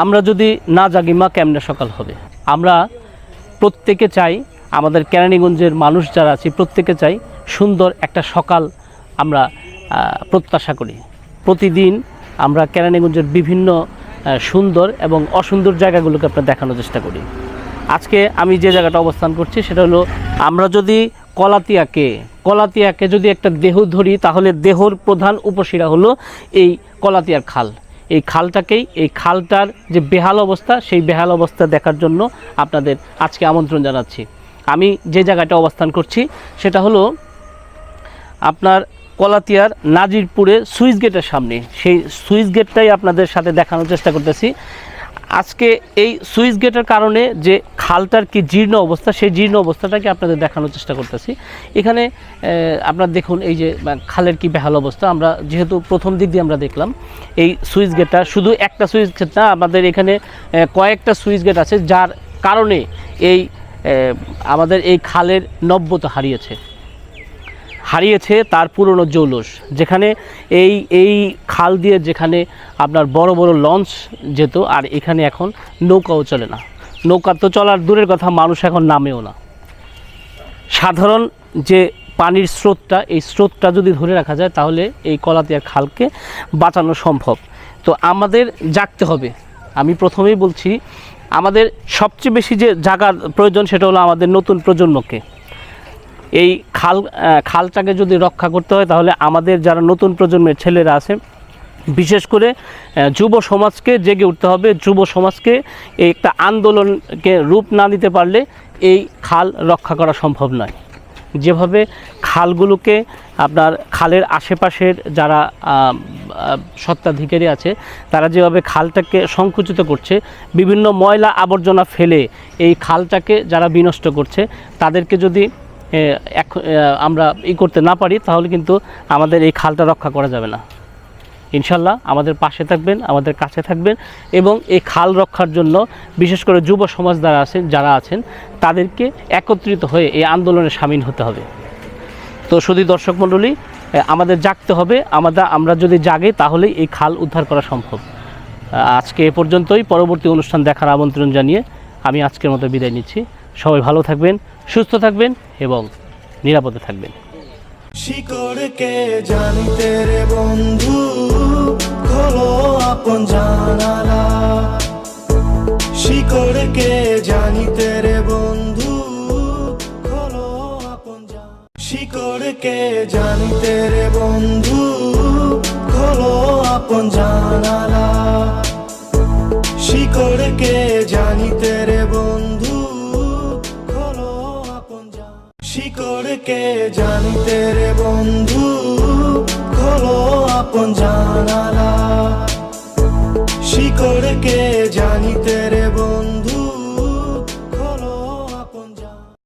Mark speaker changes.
Speaker 1: আমরা যদি না জাগি, মা কেমনে সকাল হবে? আমরা প্রত্যেকে চাই, আমাদের কেরানীগঞ্জের মানুষ যারা আছি, প্রত্যেকে চাই সুন্দর একটা সকাল আমরা প্রত্যাশা করি। প্রতিদিন আমরা কেরানীগঞ্জের বিভিন্ন সুন্দর এবং অসুন্দর জায়গাগুলোকে আপনার দেখানোর চেষ্টা করি। আজকে আমি যে জায়গাটা অবস্থান করছি, সেটা হলো আমরা যদি কলাতিয়াকে কলাতিয়াকে যদি একটা দেহ ধরি, তাহলে দেহর প্রধান উপশিরা হলো এই কলাতিয়ার খাল। এই খালটাকেই, এই খালটার যে বেহাল অবস্থা, সেই বেহাল অবস্থা দেখার জন্য আপনাদের আজকে আমন্ত্রণ জানাচ্ছি। আমি যে জায়গাটা অবস্থান করছি, সেটা হলো আপনার কলাতিয়ার নাজিরপুরে সুইচ গেটের সামনে। সেই সুইচ গেটটাই আপনাদের সাথে দেখানোর চেষ্টা করতেছি। আজকে এই সুইচ গেটের কারণে যে খালটার কি জীর্ণ অবস্থা, সেই জীর্ণ অবস্থাটাকে আপনাদের দেখানোর চেষ্টা করতেছি। এখানে আপনার দেখুন এই যে খালের কি বেহাল অবস্থা। আমরা যেহেতু প্রথম দিক দিয়ে আমরা দেখলাম, এই সুইচ গেটটা শুধু একটা সুইচ গেট না, আমাদের এখানে কয়েকটা সুইচ গেট আছে, যার কারণে এই আমাদের এই খালের নব্যতা হারিয়েছে। হারিয়েছে তার পুরনো জৌলস, যেখানে এই এই খাল দিয়ে যেখানে আপনার বড় বড় লঞ্চ যেত, আর এখানে এখন নৌকাও চলে না। নৌকা তো চলার দূরের কথা, মানুষ এখন নামেও না। সাধারণ যে পানির স্রোতটা, এই স্রোতটা যদি ধরে রাখা যায়, তাহলে এই কলাতিয়ার খালকে বাঁচানো সম্ভব। তো আমাদের জাগতে হবে। আমি প্রথমেই বলছি, আমাদের সবচেয়ে বেশি যে জাগার প্রয়োজন, সেটা হলো আমাদের নতুন প্রজন্মকে। এই খাল খালটাকে যদি রক্ষা করতে হয়, তাহলে আমাদের যারা নতুন প্রজন্মের ছেলেরা আছে, বিশেষ করে যুব সমাজকে জেগে উঠতে হবে। যুব সমাজকে এই একটা আন্দোলনকে রূপ না দিতে পারলে এই খাল রক্ষা করা সম্ভব নয়। যেভাবে খালগুলোকে আপনার খালের আশেপাশের যারা সত্ত্বাধিকারী আছে, তারা যেভাবে খালটাকে সংকুচিত করছে, বিভিন্ন ময়লা আবর্জনা ফেলে এই খালটাকে যারা বিনষ্ট করছে, তাদেরকে যদি আমরা ই করতে না পারি, তাহলে কিন্তু আমাদের এই খালটা রক্ষা করা যাবে না। ইনশাল্লাহ আমাদের পাশে থাকবেন, আমাদের কাছে থাকবেন এবং এই খাল রক্ষার জন্য বিশেষ করে যুব সমাজ দ্বারা আছেন, যারা আছেন, তাদেরকে একত্রিত হয়ে এই আন্দোলনে সামিল হতে হবে। তো শুধু দর্শক মণ্ডলী আমাদের জাগতে হবে আমাদের আমরা যদি জাগে তাহলেই এই খাল উদ্ধার করা সম্ভব। আজকে এ পর্যন্তই, পরবর্তী অনুষ্ঠান দেখার আমন্ত্রণ জানিয়ে আমি আজকের মতো বিদায় নিচ্ছি। সবাই ভালো থাকবেন সুস্থ থাকবেন এবং নিরাপদে থাকবেন।
Speaker 2: শিকড়কে জানিতে রে বন্ধু, খোলো আপন জানালা। শিকড়কে জানিতে রে বন্ধু, খোলো আপন শিকড়কে জানিতে রে বন্ধু, খোলো আপন জানালা। শিকড়কে জানিতে রে জানিতে রে বন্ধু খোলো আপন জানালা। শিকড়কে জানিতে রে বন্ধু